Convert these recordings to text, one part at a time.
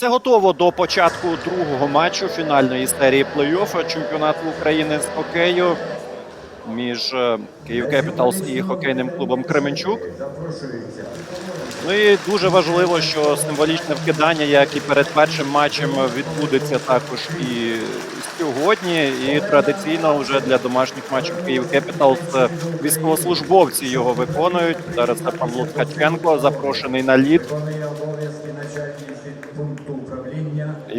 Все готово до початку другого матчу фінальної серії плей-оффу чемпіонату України з хокею між е, Київ Кепіталс і хокейним клубом Кременчук. Ну і дуже важливо, що символічне вкидання, як і перед першим матчем, відбудеться також і сьогодні. І традиційно вже для домашніх матчів Київ Кепіталс е, військовослужбовці його виконують. Зараз це Павло Ткаченко, запрошений на лід.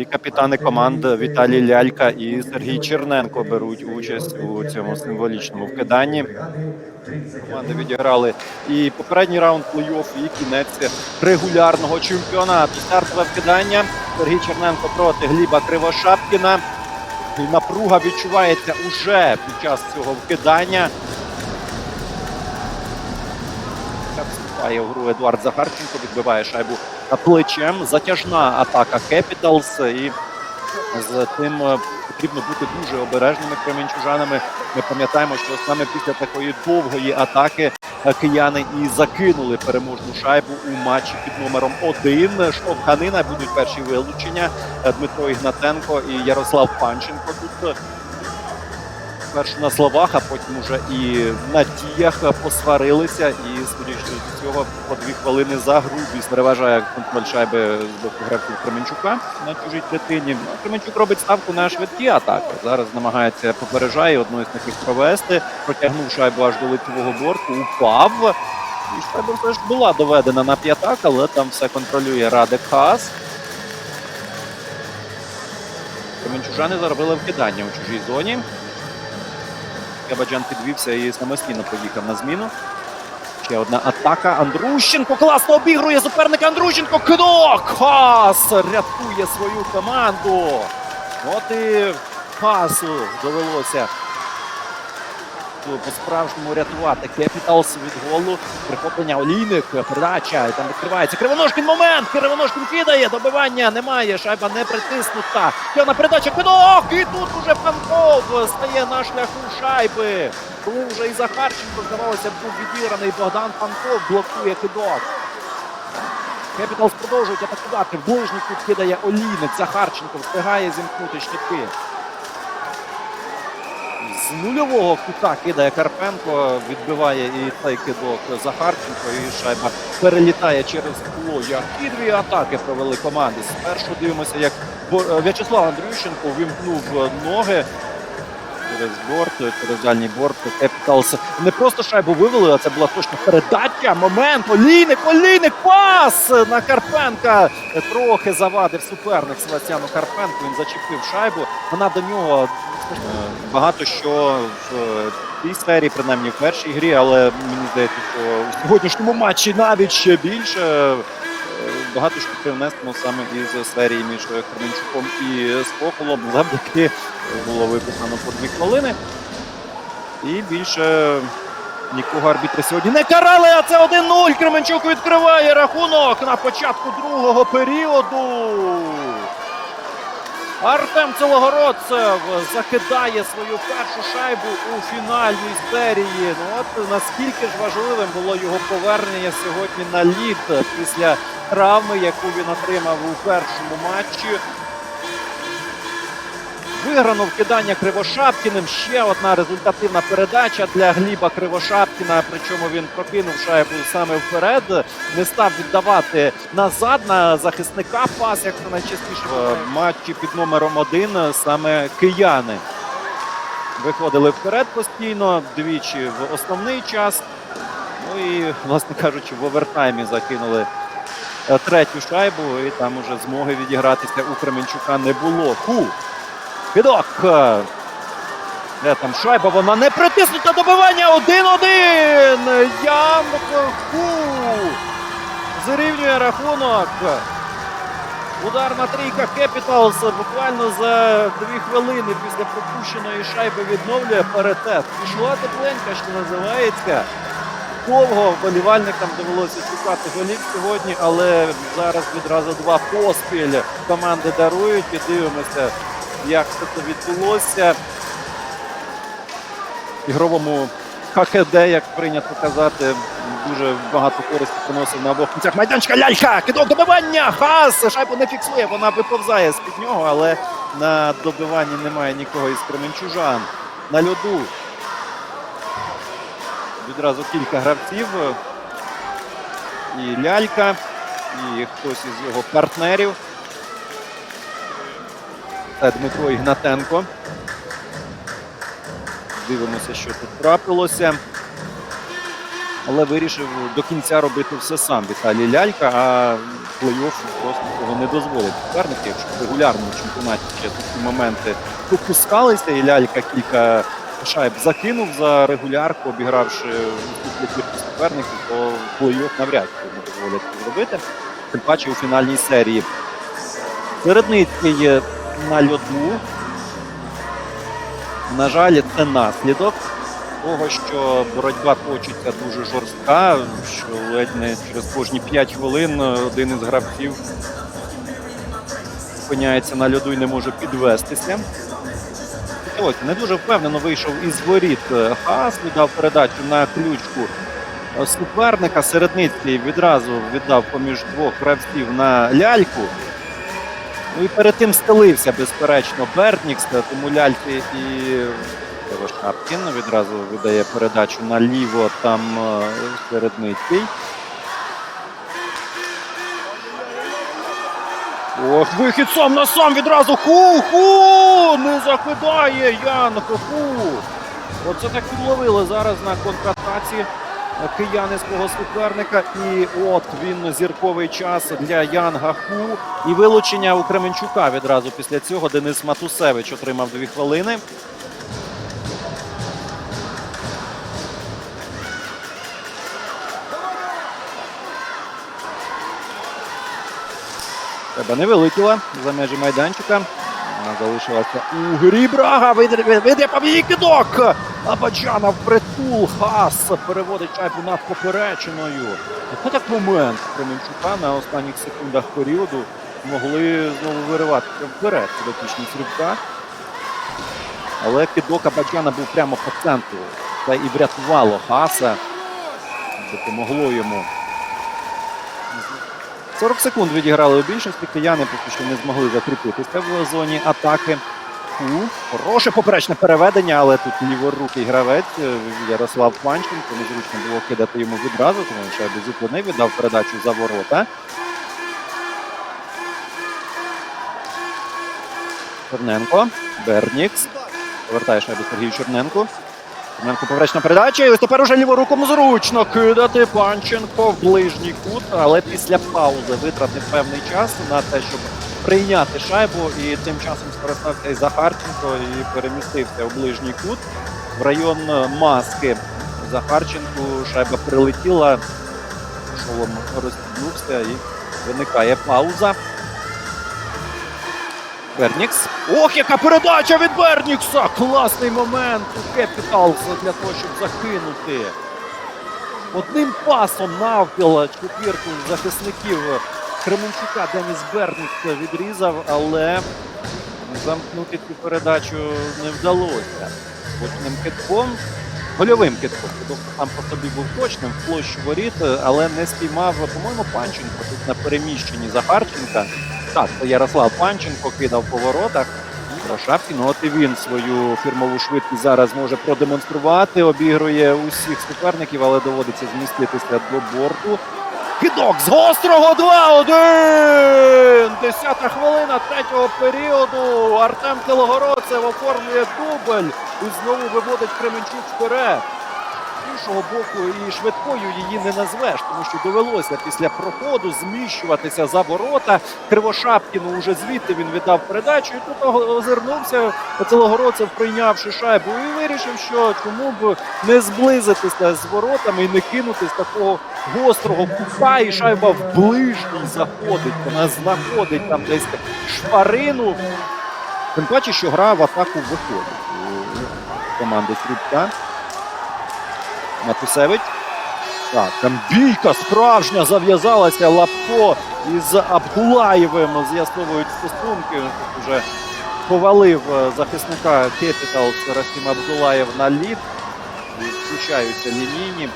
І капітани команд Віталій Лялька і Сергій Черненко беруть участь у цьому символічному вкиданні. Команди відіграли і попередній раунд плей-офф, і кінець регулярного чемпіонату. Стартове вкидання. Сергій Черненко проти Гліба Кривошапкіна. І напруга відчувається уже під час цього вкидання. Вступає в гру Едуард Захарченко, відбиває шайбу плечем. Затяжна атака Кепіталс. І з тим е, потрібно бути дуже обережними кременчужанами. Ми пам'ятаємо, що саме після такої довгої атаки е, кияни і закинули переможну шайбу у матчі під номером один. Штовханина будуть перші вилучення. Е, Дмитро Ігнатенко і Ярослав Панченко тут. Е, Першу на словах, а потім уже і на діях посварилися. І судячи з цього, по дві хвилини за грубість переважає контроль шайби з боку гравців Кременчука на чужій. Ну, Кременчук робить ставку на швидкі атаки. Зараз намагається попереджає одну із таких провести. Протягнув шайбу аж до лицевого борту, упав. І шайба все ж була доведена на п'ятак, але там все контролює Радик Хас. Кременчужани заробили вкидання у чужій зоні. Кабаджан підвівся і самостійно поїхав на зміну. Ще одна атака. Андрущенко класно обігрує суперника Андрущенко. Кидок! Хас рятує свою команду. От і Хасу довелося по-справжньому рятувати. Кепіталс від голу. Прихоплення Олійник. Передача. І там відкривається. Кривоножкін момент. Кривоножкін кидає. Добивання немає. Шайба не притиснута. Ще на передача. Кидок! І тут уже Панков стає на шляху шайби. Коли вже і Захарченко, здавалося, був відіграний Богдан Панков блокує кидок. Кепіталс продовжують атакувати. В ближній кидає Олійник. Захарченко встигає зімкнути щити. З нульового кута кидає Карпенко, відбиває і цей кидок Захарченко, і шайба перелітає через скло. Які дві атаки провели команди. Спершу дивимося, як е, В'ячеслав Андрющенко вимкнув ноги через борт, через дальній борт. Кепіталс не просто шайбу вивели, а це була точно передача. Момент. Олійник, Олійник, пас на Карпенка. Трохи завадив суперник Себастьяну Карпенку. Він зачепив шайбу. Вона до нього е, багато що в е, цій сфері, принаймні в першій грі, але мені здається, що в сьогоднішньому матчі навіть ще більше. е, Багато що привнесено саме із серії між Кременчуком і Скоколом. Завдяки було виписано по дві хвилини. І більше нікого арбітри сьогодні не карали, а це 1-0. Кременчук відкриває рахунок на початку другого періоду. Артем Целогородцев закидає свою першу шайбу у фінальній серії. Ну от наскільки ж важливим було його повернення сьогодні на лід після травми, яку він отримав у першому матчі. Виграно вкидання Кривошапкіним. Ще одна результативна передача для Гліба Кривошапкіна. Причому він прокинув шайбу саме вперед, не став віддавати назад на захисника пас, як це найчастіше в матчі під номером один саме кияни. Виходили вперед постійно, двічі в основний час. Ну і, власне кажучи, в овертаймі закинули е, третю шайбу, і там уже змоги відігратися у Кременчука не було. Ху! Кидок. Е, Де там шайба? Вона не притиснута добивання. 1-1. Ян Ху. Зрівнює рахунок. Ударна трійка Кепіталс буквально за дві хвилини після пропущеної шайби відновлює паритет. Пішла тепленька, що називається. Довго вболівальникам довелося шукати голів сьогодні, але зараз відразу два поспіль команди дарують і дивимося, як все це відбулося. Ігровому ХКД, як прийнято казати, дуже багато користі приносив на обох кінцях майданчика. Лялька! Кидок добивання! Хас! Шайбу не фіксує, вона виповзає з-під нього, але на добиванні немає нікого із кременчужан. На льоду відразу кілька гравців. І лялька, і хтось із його партнерів. Це Дмитро Ігнатенко. Дивимося, що тут трапилося. Але вирішив до кінця робити все сам Віталій Лялька, а плей-офф просто цього не дозволить. Суперники, якщо в регулярному чемпіонаті ще такі моменти допускалися, і лялька кілька шайб закинув за регулярку, обігравши кількість суперників, то плей-офф навряд чи не дозволять зробити. Тим паче у фінальній серії. Середницький на льоду. На жаль, це наслідок того, що боротьба точиться дуже жорстка, що ледь не через кожні 5 хвилин один із гравців опиняється на льоду і не може підвестися. Ось, не дуже впевнено вийшов із воріт Хас, віддав передачу на ключку суперника. Середницький відразу віддав поміж двох гравців на ляльку. Ну і перед тим стелився, безперечно, Бертнікс, тому ляльки і Шапкін відразу видає передачу наліво, там е, Середницький. Ох, вихід сам на сам відразу. Ху-ху! Не закидає Ян Ху. Оце так підловили зараз на контратаці кияни суперника. І от він зірковий час для Янга Ху. І вилучення у Кременчука відразу після цього Денис Матусевич отримав дві хвилини. Тебе не вилетіла за межі майданчика. Вона залишилася у грі Брага. Вийде побій кидок. Абаджана в притул. Хас переводить шайбу над поперечиною. Це так момент Кременчука на останніх секундах періоду могли знову вириватися вперед підопічні Срібка. Але кидок Абаджана був прямо по центру. Це і врятувало Хаса. Допомогло йому 40 секунд відіграли у більшості. Кияни поки що не змогли закріпитися в зоні атаки. Фу. Хороше поперечне переведення, але тут ліворукий гравець е, Ярослав Панченко. Незручно було кидати йому відразу, тому він шайбу зупинив, віддав передачу за ворота. Чорненко. Бернікс. Повертає шайбу Сергію Чорненку. Чорненко поперечна передача. І ось тепер уже ліворуком зручно кидати Панченко в ближній кут, але після паузи витратив певний час на те, щоб прийняти шайбу. І тим часом скористався і Захарченко і перемістився в ближній кут в район маски. Захарченку шайба прилетіла, шолом розтягнувся і виникає пауза. Бернікс. Ох, яка передача від Бернікса! Класний момент у Кепіталс для того, щоб закинути. Одним пасом навпіл четвірку захисників Кременчука Деніс Бернікс відрізав, але замкнути цю передачу не вдалося. Точним китком, гольовим китком. Тобто там по собі був точним в площу воріт, але не спіймав, по-моєму, Панченко тут на переміщенні Захарченка. Так, це Ярослав Панченко кидав по воротах. Шапкін, от і він свою фірмову швидкість зараз може продемонструвати. Обігрує усіх суперників, але доводиться зміститися до борту. Кидок з гострого 2-1! Десята хвилина третього періоду. Артем Килогородцев оформлює дубль і знову виводить Кременчук вперед. Іншого боку, і швидкою її не назвеш, тому що довелося після проходу зміщуватися за ворота. Кривошапкіну уже звідти він віддав передачу, і тут озирнувся Целогородцев, прийнявши шайбу, і вирішив, що чому б не зблизитися з воротами і не кинути з такого гострого кута, і шайба в ближній заходить. Вона знаходить там десь шпарину. Тим паче, що гра в атаку виходить у команди Срібка. Матусевич. Так, там бійка справжня зав'язалася. Лапко із Абдулаєвим з'ясовують стосунки. Тут вже повалив е, захисника Кепітал Расім Абдулаєв на лід. І Включаються лінійні.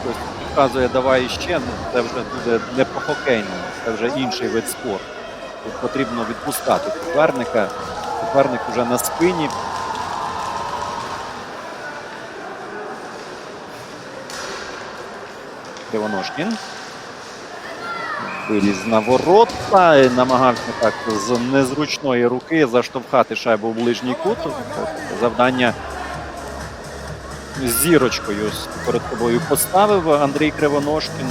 хтось підказує, давай ще, ну це вже буде не по хокейному, це вже інший вид спорту. Тут потрібно відпускати суперника. Суперник уже на спині. Кривоножкін. Виліз на ворота і намагався так з незручної руки заштовхати шайбу в ближній кут. Завдання зірочкою перед собою поставив Андрій Кривоножкін.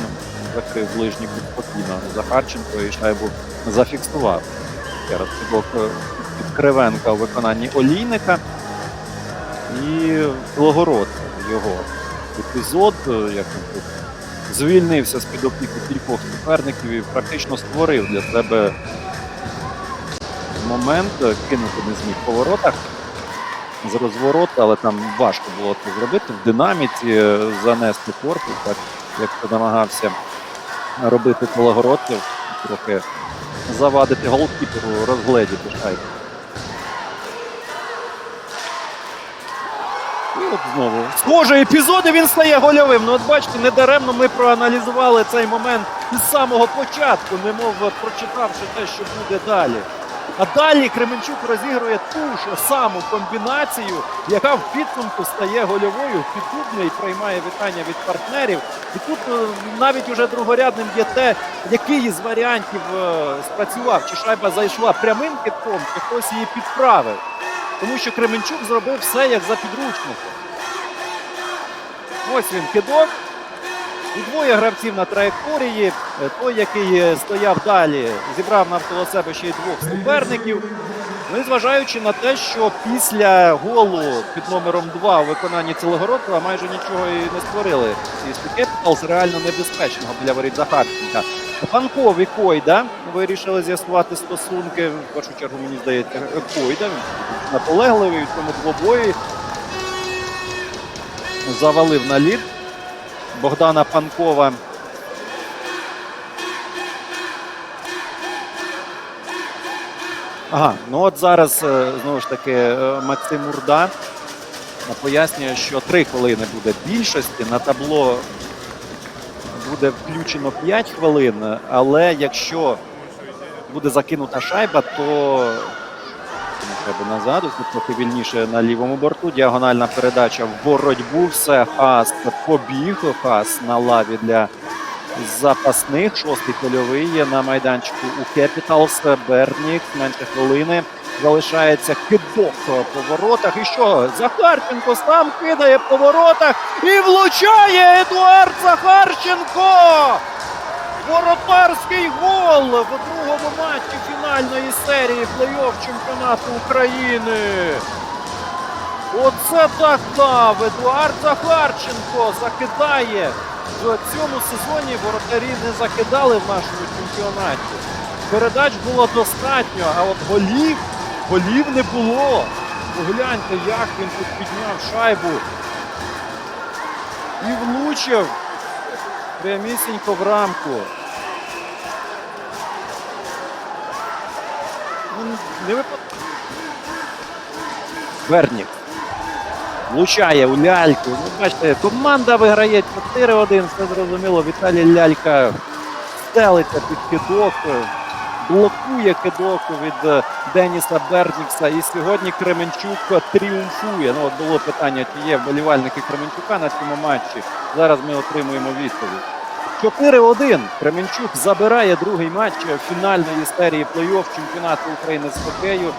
Закрив ближній кут спокійно Захарченко і шайбу зафіксував. Ще раз е, від Кривенка у виконанні Олійника. І Логород його епізод, е, як він тут звільнився з під опіки кількох суперників і практично створив для себе момент, е, кинути не зміг по воротах з розвороту, але там важко було це зробити. В динаміці е, занести корпус, так як намагався робити Кологородцев, трохи завадити голкіперу, розгледіти шайбу. І от знову. Схожі епізоди він стає гольовим. Ну от бачите, недаремно ми проаналізували цей момент із самого початку, немов прочитавши те, що буде далі. А далі Кременчук розігрує ту ж саму комбінацію, яка в підсумку стає гольовою, піддубня і приймає вітання від партнерів. І тут е, навіть уже другорядним є те, який із варіантів е, спрацював, чи шайба зайшла прямим китком, чи хтось її підправив. Тому що Кременчук зробив все як за підручником. Ось він кидок. І двоє гравців на траєкторії. Е, Той, який е, стояв далі, зібрав навколо себе ще й двох суперників. Ну і зважаючи на те, що після голу під номером 2 у виконанні Цілогородова майже нічого і не створили. І Capitals реально небезпечного біля воріт Захарченка. Панков і Койда вирішили з'ясувати стосунки. В першу чергу, мені здається, Койда. Наполегливий у цьому двобої. Завалив на лід. Богдана Панкова. Ага, ну от зараз е, знову ж таки е, Максим Урда пояснює, що три хвилини буде більшості. На табло буде включено 5 хвилин, але якщо буде закинута шайба, то треба назад, трохи вільніше на лівому борту. Діагональна передача в боротьбу. Все, Хас побіг. Хас на лаві для запасних. Шостий польовий на майданчику у Capitals. Бернік. Менше хвилини. Залишається кидок по воротах. І що? Захарченко сам кидає по воротах і влучає Едуард Захарченко! Воротарський гол в другому матчі фінальної серії плей-офф чемпіонату України. Оце так дав. Едуард Захарченко закидає. В цьому сезоні воротарі не закидали в нашому чемпіонаті. Передач було достатньо, а от голів, голів не було. Погляньте, як він тут підняв шайбу. І влучив прямісінько в рамку. Ну, не випад... Вернік. Влучає у ляльку. Ну, бачите, команда виграє 4-1, все зрозуміло. Віталій Лялька стелиться під кидок, блокує кидоку від е, Деніса Бернікса. І сьогодні Кременчук тріумфує. Ну, от було питання, чи є вболівальники Кременчука на цьому матчі. Зараз ми отримуємо відповідь. 4-1. Кременчук забирає другий матч фінальної серії плей-офф чемпіонату України з хокею.